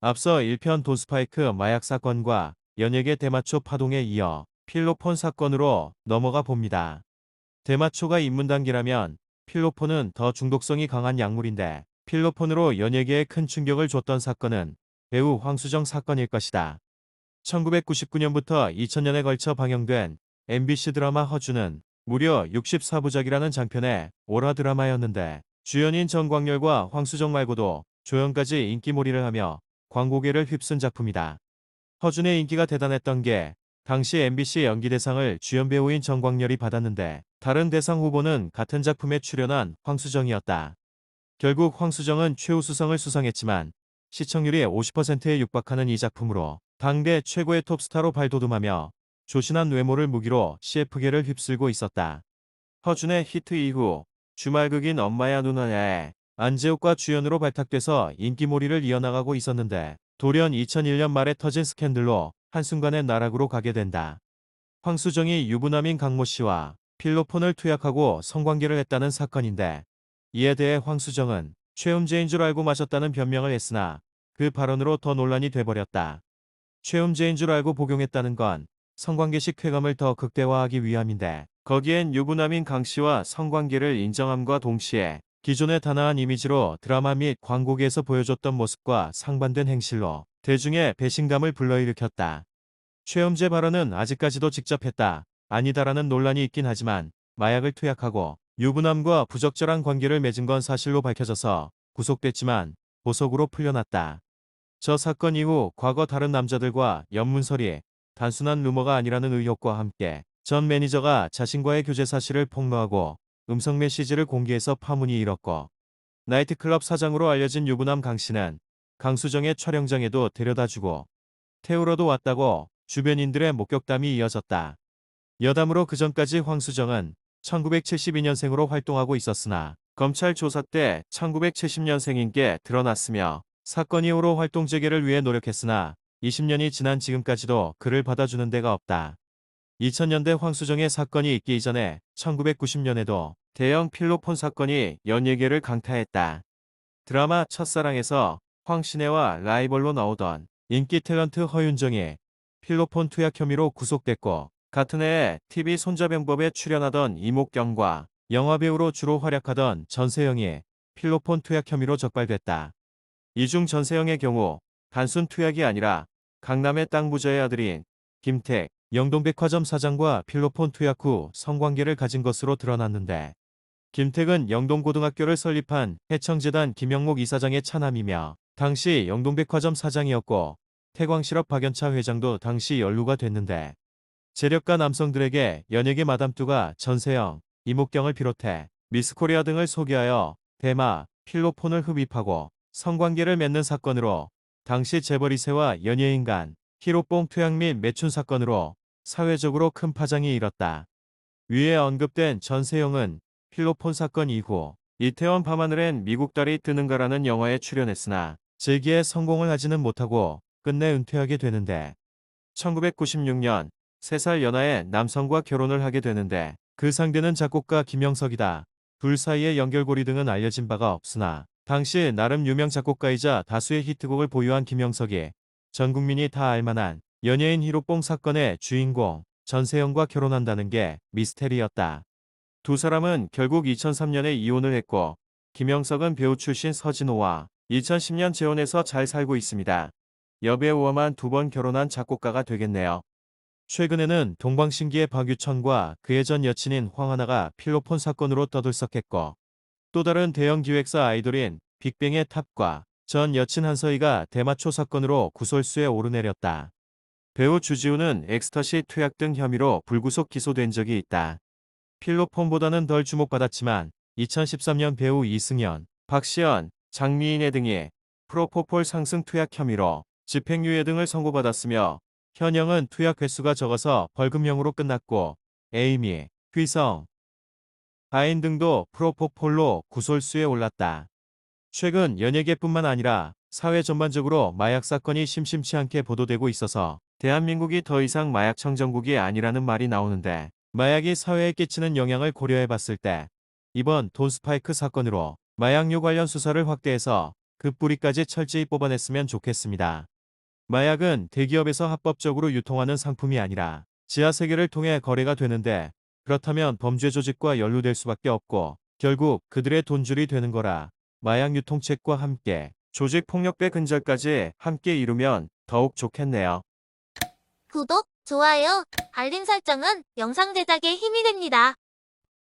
앞서 1편 돈스파이크 마약 사건과 연예계 대마초 파동에 이어 필로폰 사건으로 넘어가 봅니다. 대마초가 입문단계라면 필로폰은 더 중독성이 강한 약물인데 필로폰으로 연예계에 큰 충격을 줬던 사건은 배우 황수정 사건일 것이다. 1999년부터 2000년에 걸쳐 방영된 MBC 드라마 허주는 무려 64부작이라는 장편의 오라 드라마였는데 주연인 정광열과 황수정 말고도 조연까지 인기몰이를 하며 광고계를 휩쓴 작품이다. 허준의 인기가 대단했던 게 당시 MBC 연기대상을 주연 배우인 정광열이 받았는데 다른 대상 후보는 같은 작품에 출연한 황수정이었다. 결국 황수정은 최우수상을 수상했지만 시청률이 50%에 육박하는 이 작품으로 당대 최고의 톱스타로 발돋움하며 조신한 외모를 무기로 CF계를 휩쓸고 있었다. 허준의 히트 이후 주말극인 엄마야 누나야에 안재욱과 주연으로 발탁돼서 인기몰이를 이어나가고 있었는데 돌연 2001년 말에 터진 스캔들로 한순간에 나락으로 가게 된다. 황수정이 유부남인 강모 씨와 필로폰을 투약하고 성관계를 했다는 사건인데 이에 대해 황수정은 최음제인 줄 알고 마셨다는 변명을 했으나 그 발언으로 더 논란이 돼버렸다. 최음제인 줄 알고 복용했다는 건 성관계식 쾌감을 더 극대화하기 위함인데 거기엔 유부남인 강 씨와 성관계를 인정함과 동시에 기존의 단아한 이미지로 드라마 및 광고계에서 보여줬던 모습과 상반된 행실로 대중의 배신감을 불러일으켰다. 최음제 발언은 아직까지도 직접 했다. 아니다라는 논란이 있긴 하지만 마약을 투약하고 유부남과 부적절한 관계를 맺은 건 사실로 밝혀져서 구속됐지만 보석으로 풀려났다. 저 사건 이후 과거 다른 남자들과 연문설이 단순한 루머가 아니라는 의혹과 함께 전 매니저가 자신과의 교제 사실을 폭로하고 음성 메시지를 공개해서 파문이 일었고 나이트클럽 사장으로 알려진 유부남 강 씨는 강수정의 촬영장에도 데려다주고 태우러도 왔다고 주변인들의 목격담이 이어졌다. 여담으로 그전까지 황수정은 1972년생으로 활동하고 있었으나 검찰 조사 때 1970년생인 게 드러났으며 사건 이후로 활동 재개를 위해 노력했으나 20년이 지난 지금까지도 그를 받아주는 데가 없다. 2000년대 황수정의 사건이 있기 이전에 1990년에도 대형 필로폰 사건이 연예계를 강타했다. 드라마 첫사랑에서 황신혜와 라이벌로 나오던 인기 탤런트 허윤정이 필로폰 투약 혐의로 구속됐고 같은 해에 TV 손자병법에 출연하던 이목경과 영화배우로 주로 활약하던 전세영이 필로폰 투약 혐의로 적발됐다. 이중 전세영의 경우 단순 투약이 아니라 강남의 땅 부자의 아들인 김택, 영동백화점 사장과 필로폰 투약 후 성관계를 가진 것으로 드러났는데 김택은 영동고등학교를 설립한 해청재단 김영목 이사장의 차남이며 당시 영동백화점 사장이었고 태광실업 박연차 회장도 당시 연루가 됐는데 재력가 남성들에게 연예계 마담뚜가 전세영, 이목경을 비롯해 미스코리아 등을 소개하여 대마, 필로폰을 흡입하고 성관계를 맺는 사건으로 당시 재벌 2세와 연예인 간 히로뽕 투약 및 매춘 사건으로 사회적으로 큰 파장이 일었다. 위에 언급된 전세영은 필로폰 사건 이후 이태원 밤하늘엔 미국 달이 뜨는가라는 영화에 출연했으나 재기에 성공을 하지는 못하고 끝내 은퇴하게 되는데 1996년 3살 연하의 남성과 결혼을 하게 되는데 그 상대는 작곡가 김영석이다. 둘 사이의 연결고리 등은 알려진 바가 없으나 당시 나름 유명 작곡가이자 다수의 히트곡을 보유한 김영석이 전 국민이 다 알만한 연예인 히로뽕 사건의 주인공 전세영과 결혼한다는 게 미스테리였다. 두 사람은 결국 2003년에 이혼을 했고 김영석은 배우 출신 서진호와 2010년 재혼해서 잘 살고 있습니다. 여배우와만 두 번 결혼한 작곡가가 되겠네요. 최근에는 동방신기의 박유천과 그의 전 여친인 황하나가 필로폰 사건으로 떠들썩했고 또 다른 대형 기획사 아이돌인 빅뱅의 탑과 전 여친 한서희가 대마초 사건으로 구설수에 오르내렸다. 배우 주지우는 엑스터시 투약 등 혐의로 불구속 기소된 적이 있다. 필로폰보다는 덜 주목받았지만 2013년 배우 이승연, 박시연, 장미인혜 등이 프로포폴 상승 투약 혐의로 집행유예 등을 선고받았으며 현영은 투약 횟수가 적어서 벌금형으로 끝났고 에이미, 휘성, 하인 등도 프로포폴로 구설수에 올랐다. 최근 연예계뿐만 아니라 사회 전반적으로 마약 사건이 심심치 않게 보도되고 있어서 대한민국이 더 이상 마약 청정국이 아니라는 말이 나오는데 마약이 사회에 끼치는 영향을 고려해 봤을 때 이번 돈스파이크 사건으로 마약류 관련 수사를 확대해서 그 뿌리까지 철저히 뽑아냈으면 좋겠습니다. 마약은 대기업에서 합법적으로 유통하는 상품이 아니라 지하 세계를 통해 거래가 되는데 그렇다면 범죄 조직과 연루될 수밖에 없고 결국 그들의 돈줄이 되는 거라 마약 유통책과 함께 조직 폭력배 근절까지 함께 이루면 더욱 좋겠네요. 구독, 좋아요, 알림 설정은 영상 제작에 힘이 됩니다.